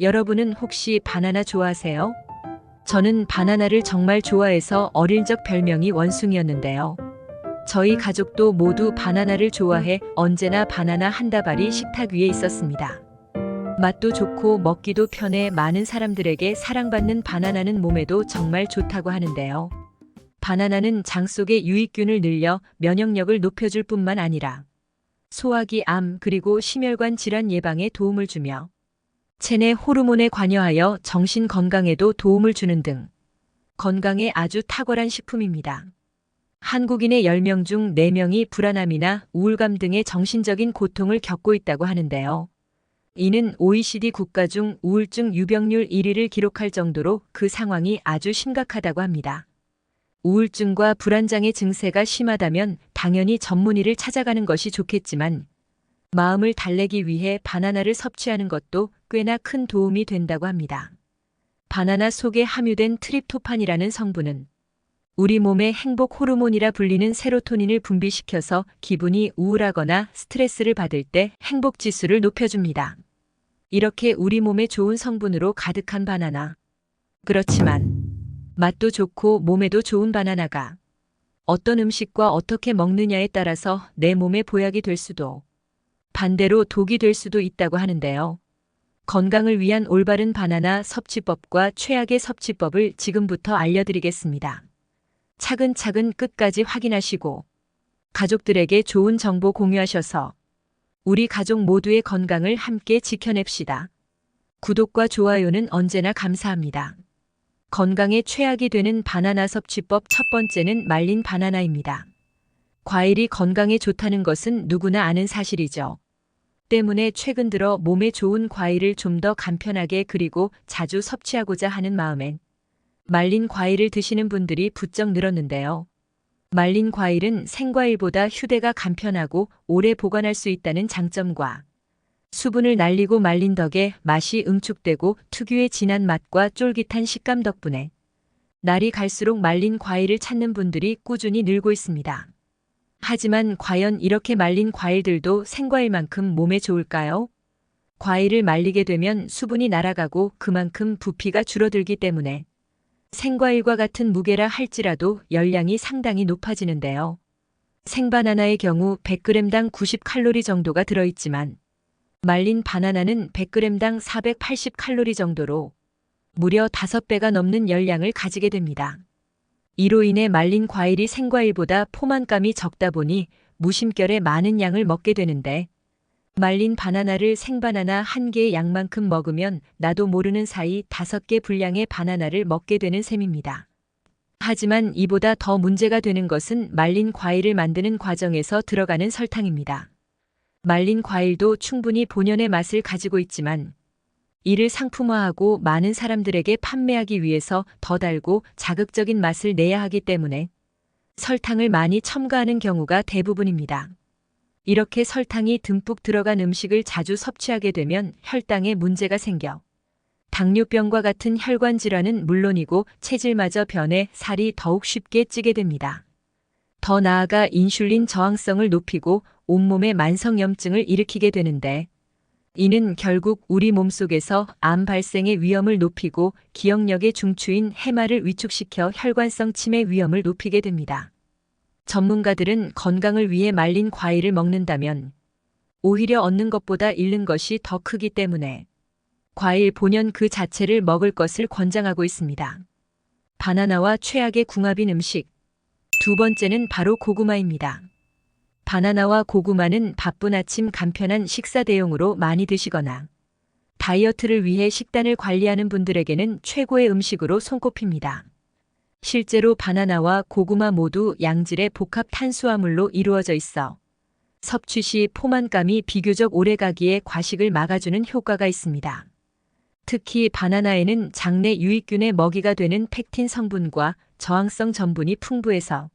여러분은 혹시 바나나 좋아하세요? 저는 바나나를 정말 좋아해서 어릴 적 별명이 원숭이였는데요. 저희 가족도 모두 바나나를 좋아해 언제나 바나나 한 다발이 식탁 위에 있었습니다. 맛도 좋고 먹기도 편해 많은 사람들에게 사랑받는 바나나는 몸에도 정말 좋다고 하는데요. 바나나는 장 속의 유익균을 늘려 면역력을 높여줄 뿐만 아니라 소화기 암 그리고 심혈관 질환 예방에 도움을 주며 체내 호르몬에 관여하여 정신 건강에도 도움을 주는 등 건강에 아주 탁월한 식품입니다. 한국인의 10명 중 4명이 불안함이나 우울감 등의 정신적인 고통을 겪고 있다고 하는데요. 이는 OECD 국가 중 우울증 유병률 1위를 기록할 정도로 그 상황이 아주 심각하다고 합니다. 우울증과 불안장애 증세가 심하다면 당연히 전문의를 찾아가는 것이 좋겠지만 마음을 달래기 위해 바나나를 섭취하는 것도 꽤나 큰 도움이 된다고 합니다. 바나나 속에 함유된 트립토판이라는 성분은 우리 몸의 행복 호르몬이라 불리는 세로토닌을 분비시켜서 기분이 우울하거나 스트레스를 받을 때 행복 지수를 높여줍니다. 이렇게 우리 몸에 좋은 성분으로 가득한 바나나. 그렇지만 맛도 좋고 몸에도 좋은 바나나가 어떤 음식과 어떻게 먹느냐에 따라서 내 몸에 보약이 될 수도 반대로 독이 될 수도 있다고 하는데요. 건강을 위한 올바른 바나나 섭취법과 최악의 섭취법을 지금부터 알려드리겠습니다. 차근차근 끝까지 확인하시고 가족들에게 좋은 정보 공유하셔서 우리 가족 모두의 건강을 함께 지켜냅시다. 구독과 좋아요는 언제나 감사합니다. 건강에 최악이 되는 바나나 섭취법 첫 번째는 말린 바나나입니다. 과일이 건강에 좋다는 것은 누구나 아는 사실이죠. 때문에 최근 들어 몸에 좋은 과일을 좀 더 간편하게 그리고 자주 섭취하고자 하는 마음엔 말린 과일을 드시는 분들이 부쩍 늘었는데요. 말린 과일은 생과일보다 휴대가 간편하고 오래 보관할 수 있다는 장점과 수분을 날리고 말린 덕에 맛이 응축되고 특유의 진한 맛과 쫄깃한 식감 덕분에 날이 갈수록 말린 과일을 찾는 분들이 꾸준히 늘고 있습니다. 하지만 과연 이렇게 말린 과일들도 생과일만큼 몸에 좋을까요? 과일을 말리게 되면 수분이 날아가고 그만큼 부피가 줄어들기 때문에 생과일과 같은 무게라 할지라도 열량이 상당히 높아지는데요. 생바나나의 경우 100g당 90칼로리 정도가 들어있지만 말린 바나나는 100g당 480칼로리 정도로 무려 5배가 넘는 열량을 가지게 됩니다. 이로 인해 말린 과일이 생과일보다 포만감이 적다 보니 무심결에 많은 양을 먹게 되는데 말린 바나나를 생바나나 한 개의 양만큼 먹으면 나도 모르는 사이 다섯 개 분량의 바나나를 먹게 되는 셈입니다. 하지만 이보다 더 문제가 되는 것은 말린 과일을 만드는 과정에서 들어가는 설탕입니다. 말린 과일도 충분히 본연의 맛을 가지고 있지만 이를 상품화하고 많은 사람들에게 판매하기 위해서 더 달고 자극적인 맛을 내야 하기 때문에 설탕을 많이 첨가하는 경우가 대부분입니다. 이렇게 설탕이 듬뿍 들어간 음식을 자주 섭취하게 되면 혈당에 문제가 생겨 당뇨병과 같은 혈관 질환은 물론이고 체질마저 변해 살이 더욱 쉽게 찌게 됩니다. 더 나아가 인슐린 저항성을 높이고 온몸에 만성염증을 일으키게 되는데 이는 결국 우리 몸속에서 암 발생의 위험을 높이고 기억력의 중추인 해마를 위축시켜 혈관성 치매 위험을 높이게 됩니다. 전문가들은 건강을 위해 말린 과일을 먹는다면 오히려 얻는 것보다 잃는 것이 더 크기 때문에 과일 본연 그 자체를 먹을 것을 권장하고 있습니다. 바나나와 최악의 궁합인 음식. 두 번째는 바로 고구마입니다. 바나나와 고구마는 바쁜 아침 간편한 식사 대용으로 많이 드시거나 다이어트를 위해 식단을 관리하는 분들에게는 최고의 음식으로 손꼽힙니다. 실제로 바나나와 고구마 모두 양질의 복합 탄수화물로 이루어져 있어 섭취 시 포만감이 비교적 오래가기에 과식을 막아주는 효과가 있습니다. 특히 바나나에는 장내 유익균의 먹이가 되는 팩틴 성분과 저항성 전분이 풍부해서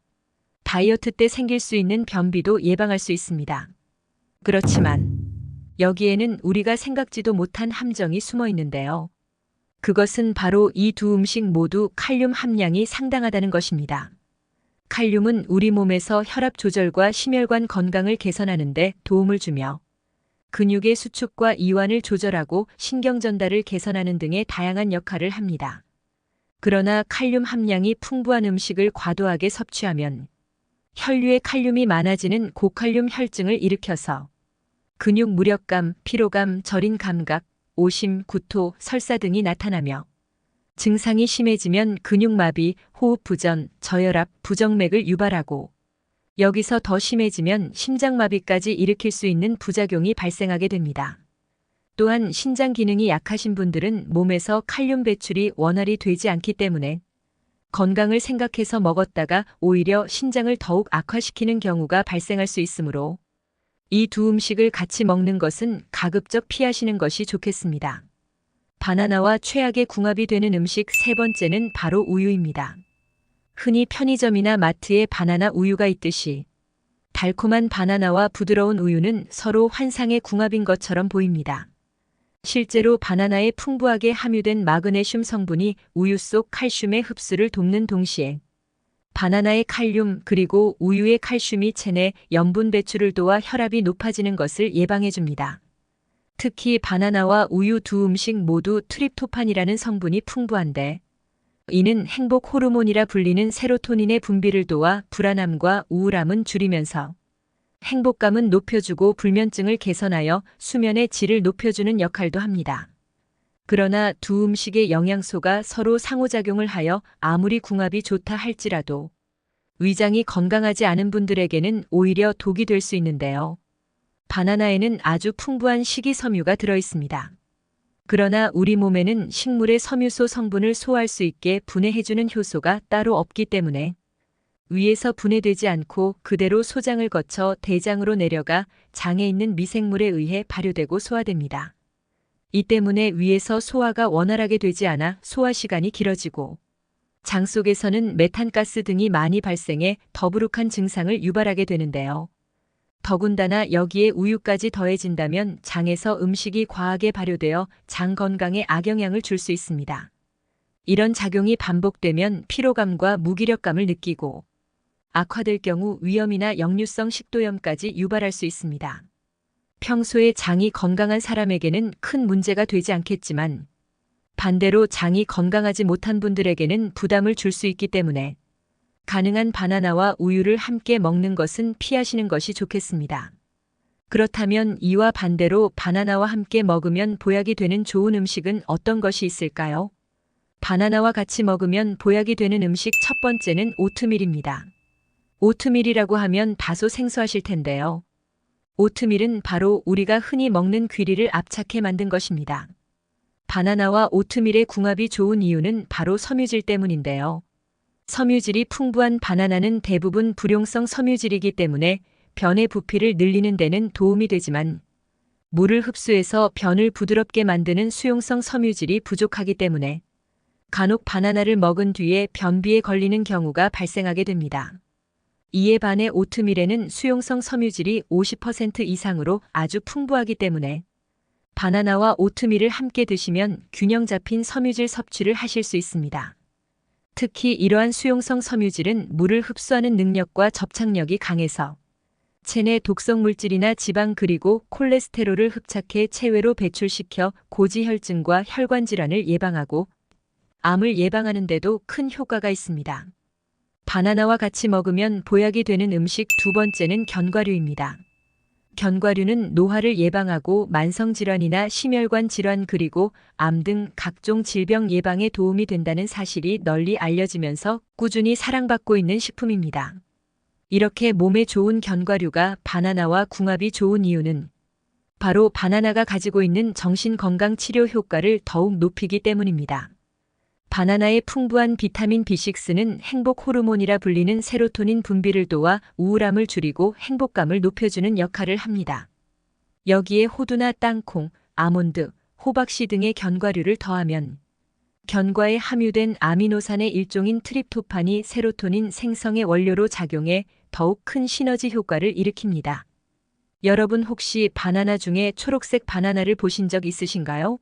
다이어트 때 생길 수 있는 변비도 예방할 수 있습니다. 그렇지만 여기에는 우리가 생각지도 못한 함정이 숨어 있는데요. 그것은 바로 이 두 음식 모두 칼륨 함량이 상당하다는 것입니다. 칼륨은 우리 몸에서 혈압 조절과 심혈관 건강을 개선하는 데 도움을 주며 근육의 수축과 이완을 조절하고 신경 전달을 개선하는 등의 다양한 역할을 합니다. 그러나 칼륨 함량이 풍부한 음식을 과도하게 섭취하면 혈류에 칼륨이 많아지는 고칼륨 혈증을 일으켜서 근육 무력감, 피로감, 저린 감각, 오심, 구토, 설사 등이 나타나며 증상이 심해지면 근육마비, 호흡 부전, 저혈압, 부정맥을 유발하고 여기서 더 심해지면 심장마비까지 일으킬 수 있는 부작용이 발생하게 됩니다. 또한 신장 기능이 약하신 분들은 몸에서 칼륨 배출이 원활히 되지 않기 때문에 건강을 생각해서 먹었다가 오히려 신장을 더욱 악화시키는 경우가 발생할 수 있으므로 이 두 음식을 같이 먹는 것은 가급적 피하시는 것이 좋겠습니다. 바나나와 최악의 궁합이 되는 음식 세 번째는 바로 우유입니다. 흔히 편의점이나 마트에 바나나 우유가 있듯이 달콤한 바나나와 부드러운 우유는 서로 환상의 궁합인 것처럼 보입니다. 실제로 바나나에 풍부하게 함유된 마그네슘 성분이 우유 속 칼슘의 흡수를 돕는 동시에 바나나의 칼륨 그리고 우유의 칼슘이 체내 염분 배출을 도와 혈압이 높아지는 것을 예방해 줍니다. 특히 바나나와 우유 두 음식 모두 트립토판이라는 성분이 풍부한데 이는 행복 호르몬이라 불리는 세로토닌의 분비를 도와 불안함과 우울함은 줄이면서 행복감은 높여주고 불면증을 개선하여 수면의 질을 높여주는 역할도 합니다. 그러나 두 음식의 영양소가 서로 상호작용을 하여 아무리 궁합이 좋다 할지라도 위장이 건강하지 않은 분들에게는 오히려 독이 될 수 있는데요. 바나나에는 아주 풍부한 식이섬유가 들어 있습니다. 그러나 우리 몸에는 식물의 섬유소 성분을 소화할 수 있게 분해해주는 효소가 따로 없기 때문에 위에서 분해되지 않고 그대로 소장을 거쳐 대장으로 내려가 장에 있는 미생물에 의해 발효되고 소화됩니다. 이 때문에 위에서 소화가 원활하게 되지 않아 소화 시간이 길어지고 장 속에서는 메탄가스 등이 많이 발생해 더부룩한 증상을 유발하게 되는데요. 더군다나 여기에 우유까지 더해진다면 장에서 음식이 과하게 발효되어 장 건강에 악영향을 줄 수 있습니다. 이런 작용이 반복되면 피로감과 무기력감을 느끼고 악화될 경우 위염이나 역류성 식도염까지 유발할 수 있습니다. 평소에 장이 건강한 사람에게는 큰 문제가 되지 않겠지만 반대로 장이 건강하지 못한 분들에게는 부담을 줄 수 있기 때문에 가능한 바나나와 우유를 함께 먹는 것은 피하시는 것이 좋겠습니다. 그렇다면 이와 반대로 바나나와 함께 먹으면 보약이 되는 좋은 음식은 어떤 것이 있을까요? 바나나와 같이 먹으면 보약이 되는 음식 첫 번째는 오트밀입니다. 오트밀이라고 하면 다소 생소하실 텐데요. 오트밀은 바로 우리가 흔히 먹는 귀리를 압착해 만든 것입니다. 바나나와 오트밀의 궁합이 좋은 이유는 바로 섬유질 때문인데요. 섬유질이 풍부한 바나나는 대부분 불용성 섬유질이기 때문에 변의 부피를 늘리는 데는 도움이 되지만 물을 흡수해서 변을 부드럽게 만드는 수용성 섬유질이 부족하기 때문에 간혹 바나나를 먹은 뒤에 변비에 걸리는 경우가 발생하게 됩니다. 이에 반해 오트밀에는 수용성 섬유질이 50% 이상으로 아주 풍부하기 때문에 바나나와 오트밀을 함께 드시면 균형 잡힌 섬유질 섭취를 하실 수 있습니다. 특히 이러한 수용성 섬유질은 물을 흡수하는 능력과 접착력이 강해서 체내 독성 물질이나 지방 그리고 콜레스테롤을 흡착해 체외로 배출시켜 고지혈증과 혈관 질환을 예방하고 암을 예방하는 데도 큰 효과가 있습니다. 바나나와 같이 먹으면 보약이 되는 음식 두 번째는 견과류입니다. 견과류는 노화를 예방하고 만성질환이나 심혈관 질환 그리고 암 등 각종 질병 예방에 도움이 된다는 사실이 널리 알려지면서 꾸준히 사랑받고 있는 식품입니다. 이렇게 몸에 좋은 견과류가 바나나와 궁합이 좋은 이유는 바로 바나나가 가지고 있는 정신건강 치료 효과를 더욱 높이기 때문입니다. 바나나의 풍부한 비타민 B6는 행복 호르몬이라 불리는 세로토닌 분비를 도와 우울함을 줄이고 행복감을 높여주는 역할을 합니다. 여기에 호두나 땅콩, 아몬드, 호박씨 등의 견과류를 더하면 견과에 함유된 아미노산의 일종인 트립토판이 세로토닌 생성의 원료로 작용해 더욱 큰 시너지 효과를 일으킵니다. 여러분 혹시 바나나 중에 초록색 바나나를 보신 적 있으신가요?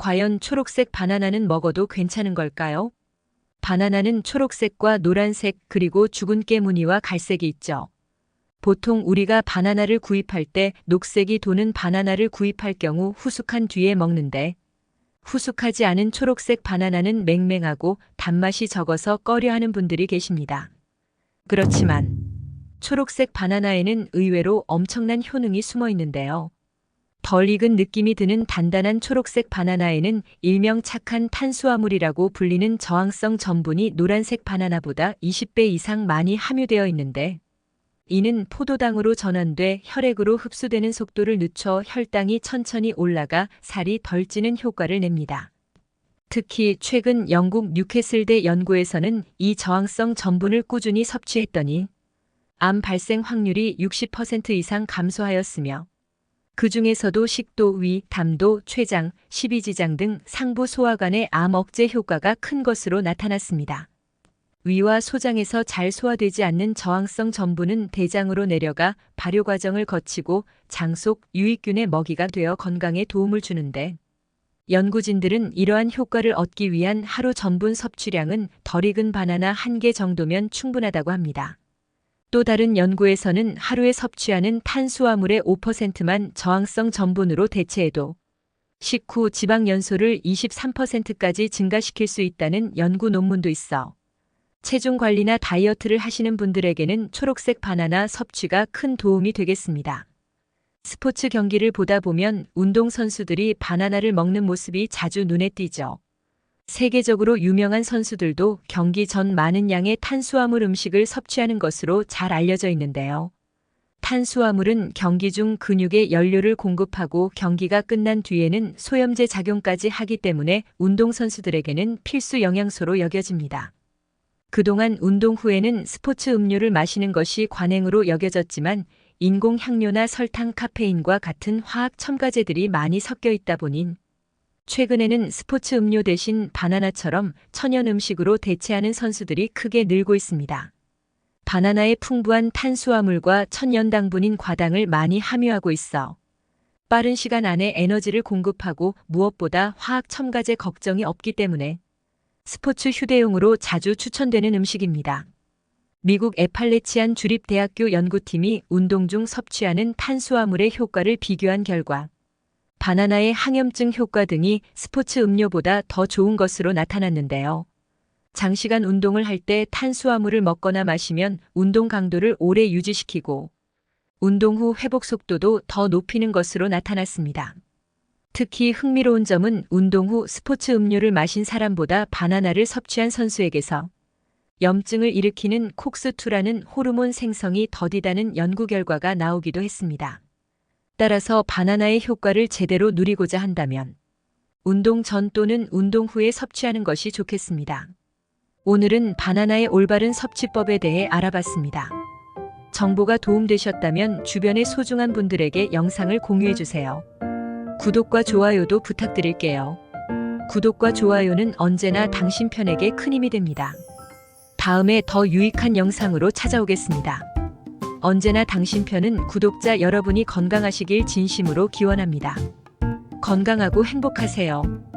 과연 초록색 바나나는 먹어도 괜찮은 걸까요? 바나나는 초록색과 노란색 그리고 죽은 깨 무늬와 갈색이 있죠. 보통 우리가 바나나를 구입할 때 녹색이 도는 바나나를 구입할 경우 후숙한 뒤에 먹는데 후숙하지 않은 초록색 바나나는 맹맹하고 단맛이 적어서 꺼려 하는 분들이 계십니다. 그렇지만 초록색 바나나에는 의외로 엄청난 효능이 숨어 있는데요. 덜 익은 느낌이 드는 단단한 초록색 바나나에는 일명 착한 탄수화물이라고 불리는 저항성 전분이 노란색 바나나보다 20배 이상 많이 함유되어 있는데 이는 포도당으로 전환돼 혈액으로 흡수되는 속도를 늦춰 혈당이 천천히 올라가 살이 덜 찌는 효과를 냅니다. 특히 최근 영국 뉴캐슬대 연구에서는 이 저항성 전분을 꾸준히 섭취했더니 암 발생 확률이 60% 이상 감소하였으며 그 중에서도 식도, 위, 담도, 췌장, 십이지장 등 상부 소화관의 암 억제 효과가 큰 것으로 나타났습니다. 위와 소장에서 잘 소화되지 않는 저항성 전분은 대장으로 내려가 발효 과정을 거치고 장 속 유익균의 먹이가 되어 건강에 도움을 주는데 연구진들은 이러한 효과를 얻기 위한 하루 전분 섭취량은 덜 익은 바나나 한 개 정도면 충분하다고 합니다. 또 다른 연구에서는 하루에 섭취하는 탄수화물의 5%만 저항성 전분으로 대체해도 식후 지방 연소를 23%까지 증가시킬 수 있다는 연구 논문도 있어 체중 관리나 다이어트를 하시는 분들에게는 초록색 바나나 섭취가 큰 도움이 되겠습니다. 스포츠 경기를 보다 보면 운동선수들이 바나나를 먹는 모습이 자주 눈에 띄죠. 세계적으로 유명한 선수들도 경기 전 많은 양의 탄수화물 음식을 섭취하는 것으로 잘 알려져 있는데요. 탄수화물은 경기 중 근육에 연료를 공급하고 경기가 끝난 뒤에는 소염제 작용까지 하기 때문에 운동선수들에게는 필수 영양소로 여겨집니다. 그동안 운동 후에는 스포츠 음료를 마시는 것이 관행으로 여겨졌지만 인공 향료나 설탕, 카페인과 같은 화학 첨가제들이 많이 섞여 있다 보니 최근에는 스포츠 음료 대신 바나나처럼 천연 음식으로 대체하는 선수들이 크게 늘고 있습니다. 바나나의 풍부한 탄수화물과 천연 당분인 과당을 많이 함유하고 있어 빠른 시간 안에 에너지를 공급하고 무엇보다 화학 첨가제 걱정이 없기 때문에 스포츠 휴대용으로 자주 추천되는 음식입니다. 미국 에팔레치안 주립대학교 연구팀이 운동 중 섭취하는 탄수화물의 효과를 비교한 결과 바나나의 항염증 효과 등이 스포츠 음료보다 더 좋은 것으로 나타났는데요. 장시간 운동을 할 때 탄수화물을 먹거나 마시면 운동 강도를 오래 유지시키고 운동 후 회복 속도도 더 높이는 것으로 나타났습니다. 특히 흥미로운 점은 운동 후 스포츠 음료를 마신 사람보다 바나나를 섭취한 선수에게서 염증을 일으키는 콕스2라는 호르몬 생성이 더디다는 연구 결과가 나오기도 했습니다. 따라서 바나나의 효과를 제대로 누리고자 한다면 운동 전 또는 운동 후에 섭취하는 것이 좋겠습니다. 오늘은 바나나의 올바른 섭취법에 대해 알아봤습니다. 정보가 도움되셨다면 주변의 소중한 분들에게 영상을 공유해 주세요. 구독과 좋아요도 부탁드릴게요. 구독과 좋아요는 언제나 당신 편에게 큰 힘이 됩니다. 다음에 더 유익한 영상으로 찾아오겠습니다. 언제나 당신 편은 구독자 여러분이 건강하시길 진심으로 기원합니다. 건강하고 행복하세요.